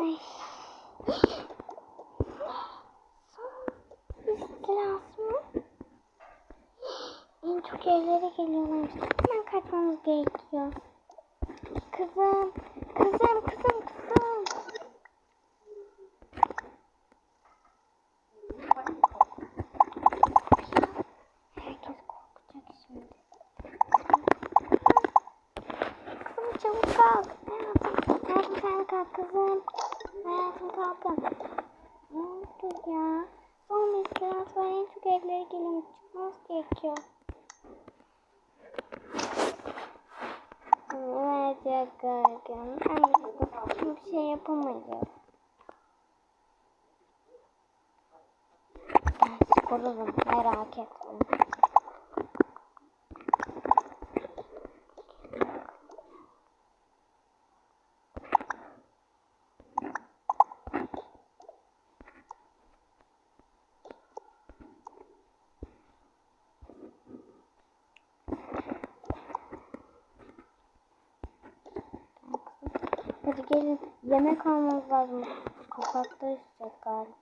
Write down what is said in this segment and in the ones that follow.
Ay. İstilası? En çok evlere geliyorlar. Hemen kaçmamız gerekiyor. Kızım, kızım, kızım, kızım. Herkes korkacak şimdi. Kızım çabuk kalk. Hayatım, hayatım sen kalk kızım. Hayatım kalkın. Ne oldu ya? Son bir kıyas var. En çok evlere geliyor. Çıkmamız gerekiyor. Evet korkun. Ben bir şey yapamayız. Ben korurum. Merak etmeyin. Hadi gelin yemek almamız lazım. Sokakta içecek galiba.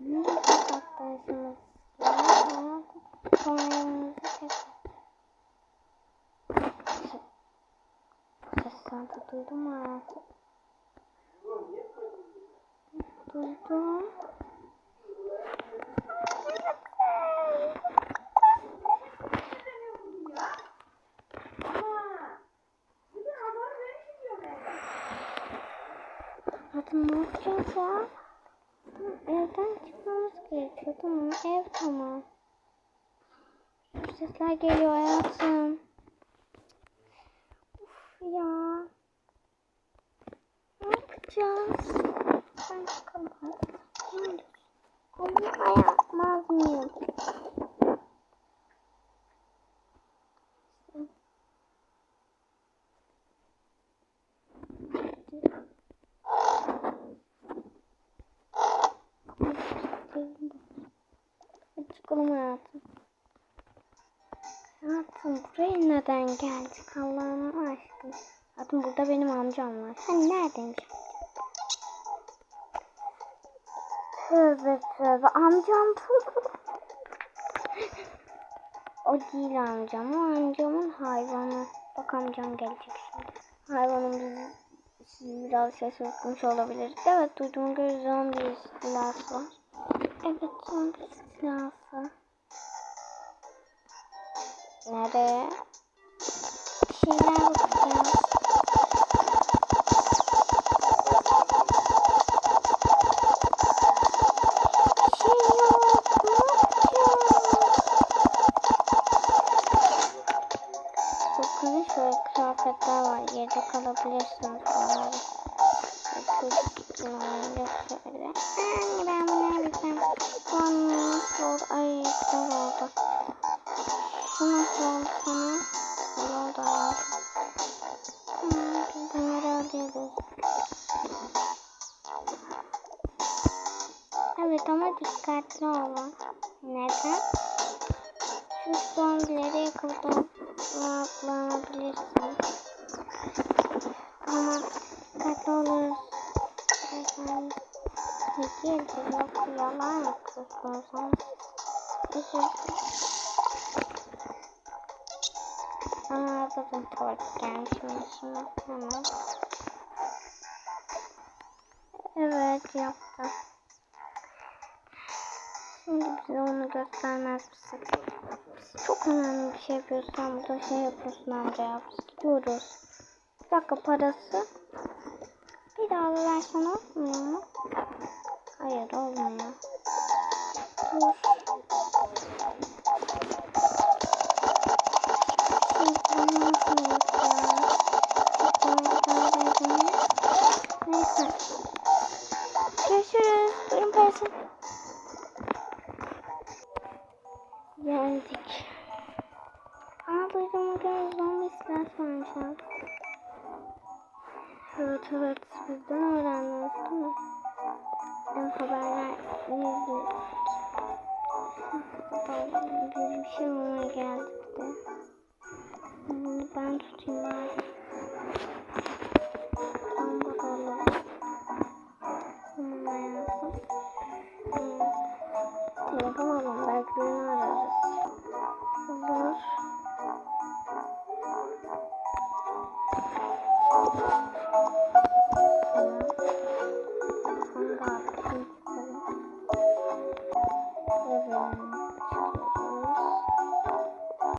Ne sokaktaysınız? Ya hayatım. Sonra yanınıza tekrar. Ses- Ses sanki duydun mu? Duydum. Ne yapacağız ya? Evden çıkmamız gerekiyor. Tamam ev tamam. Sesler geliyor hayatım. Uf ya. Ne yapacağız? Ben çıkalım. Hayatım. Ama yapmaz mıyım? Hadi çıkalım hayatım. Hayatım buraya neden geldik Allah'ım aşkına. Hayatım burada benim amcam var. Sen neredeymiş? Tövbe tövbe amcam. O değil amcam. O amcamın hayvanı. Bak amcam gelecek şimdi. Hayvanım bizi sizi biraz şaşırtmış olabilir. Evet duyduğum göre zombi istilası var. Evet zombi istilası. Nereye? Bir şeyler bakacağız. Bir şey yok. Ne yapacağız? Bakın şöyle kıyafetler var. Yerde kalabilirsiniz bunları. Çocuk için oynayacak şöyle. Anne ben bunu yapacağım. Bu nasıl oldu? Ay güzel oldu. Bu nasıl oldu sana? Güzel oldu hayatım. Hmm, biz bunları alıyoruz. Evet ama dikkatli olun. Neden? Şu zombileri yakalanabilirsin. Ama dikkatli oluruz. Yok yalan yapıyorsun sen. Özür dilerim. Anladım tuvalet gelmişim şimdi hemen. Evet yaptım. Şimdi bize onu göstermez misin? Çok önemli bir şey yapıyorsun. Sen burada şey yapıyorsun amca. Biz gidiyoruz. Bir dakika parası. Bir daha versen olmuyor mu? Hayır olmuyor. Dur. Geldik. Aa duyduğuma göre zombi silah abi. Evet evet bizden öğrendiniz değil mi? Ben haberler izledik. Bir şey olmaya geldik Yapamadım. Belki birini ararız. Olur.